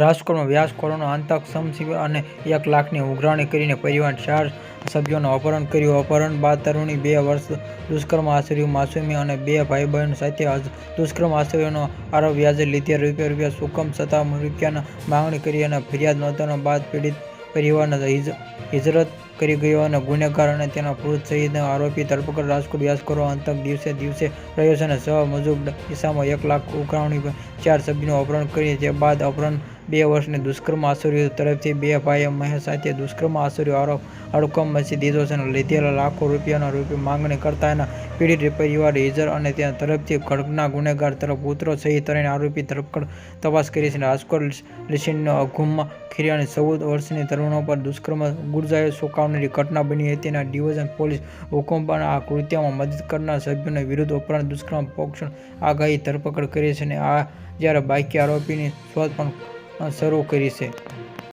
રાજકોટમાં વ્યાસખોરોનો આતંક સમસીવે અને એક લાખની ઉઘરાણી કરીને પરિવારના ચાર સભ્યોનું અપહરણ કર્યું. અપહરણ બાદ તરુણી બે વર્ષ દુષ્કર્મ આચર્યું. માસૂમી અને બે ભાઈ બહેન સાથે દુષ્કર્મ આશ્રયોનો આરોપ વ્યાજે લીધેલ રૂપિયા રૂપિયા સુકમ સત્તા રૂપિયાના માંગણી કરી અને ફરિયાદ નોંધવા બાદ પીડિત પરિવારને હિજ હિજરત કરી ગયો અને ગુનેગાર અને તેના પુરુષ સહિતના આરોપી ધરપકડ રાજકોટ વ્યાસખોરો અંતક દિવસે દિવસે રહ્યો છે અને સવા મુજબ દિશામાં એક લાખ ઉઘરાણી ચાર સભ્યનું અપહરણ કરી જે બાદ અપહરણ બે વર્ષની દુષ્કર્મ આચર્યો તરફથી બે ભાઈએ મહેશ સાથે દુષ્કર્મ આચર્યો આરોપ હડકંપ મચી દીધો છે અને લીધેલા લાખો રૂપિયાના રૂપિયા માંગણી કરતા એના પીડિત પરિવાર હિજર અને તેના તરફથી ઘટના ગુનેગાર તરફ પુત્રો સહિત ત્રણ આરોપી ધરપકડ તપાસ કરી છે રાજકોટ લીસીનના અઘુમમાં ખીરિયાની ચૌદ વર્ષની તરુણો પર દુષ્કર્મ ગુર્જાએ ચોંકાવનારી ઘટના બની હતી અને ડિવિઝન પોલીસ હુકમ પણ આ કૃત્યમાં મદદ કરનાર સભ્યોને વિરુદ્ધ ઉપરાંત દુષ્કર્મ પોક્સોની આગાહી, ધરપકડ કરી છે અને આ જ્યારે બાકી આરોપીની શોધ પણ શરૂ કરી છે.